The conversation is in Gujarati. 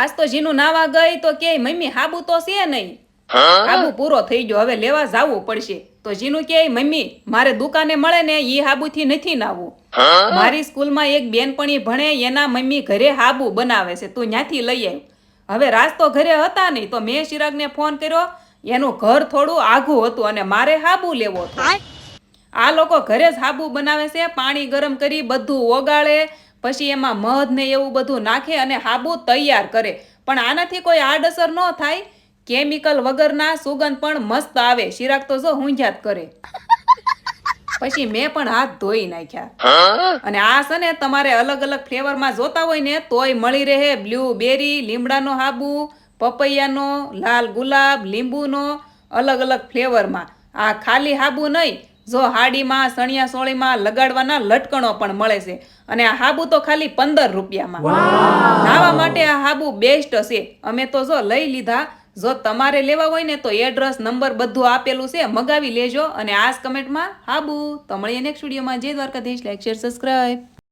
આજ તો જીનું નાવા ગઈ તો કે મમ્મી હાબુ તો છે નહીં. હાબુ પૂરો થઈ ગયો. હવે લેવા જવું પડશે. તો જીનું કે મમ્મી મારે દુકાને મળે ને ઈ હાબુથી નથી નાવું. મારી સ્કૂલમાં એક બેનપણી ભણે એના મમ્મી ઘરે હાબુ બનાવે છે. તું ત્યાંથી લઈ આવ. હવે રાજ તો ઘરે હતા નહીં તો મેં ચિરાગને ફોન કર્યો. એનું ઘર થોડું આઘું હતું અને મારે હાબુ લેવો હતો. આ લોકો ઘરે જ હાબુ બનાવે છે પાણી ગરમ કરી બધું ઓગાળે પછી એમાં મધ ને એવું બધું નાખે અને હાબુ તૈયાર કરે. પણ આનાથી કોઈ આડઅસર ન થાય. કેમિકલ વગરના સુગંધ પણ મસ્ત આવે. શિરાક તો જો હુંજાત કરે. પછી મેં પણ હાથ ધોઈ નાખ્યા. અને આ છે ને તમારે અલગ અલગ ફ્લેવરમાં જોતા હોય ને તોય મળી રહે. બ્લુ બેરી લીમડાનો હાબુ, પપૈયાનો, લાલ ગુલાબ, લીંબુનો અલગ અલગ ફ્લેવરમાં. આ ખાલી હાબુ નહીં જો હાડીમાં સણિયા સોળીમાં લગાડવાના લટકણો પણ મળે છે. અને આ હાબુ તો ખાલી પંદર રૂપિયામાં. નાવા માટે આ હાબુ બેસ્ટ હશે અમે તો જો લઈ લીધા. જો તમારે લેવા હોય ને તો એડ્રેસ નંબર બધું આપેલું છે. મગાવી લેજો. અને આ કમેન્ટમાં હાબુ. તો મળીએ નેક્સ્ટ વિડીયોમાં જય દ્વારકાધીશ. Like share subscribe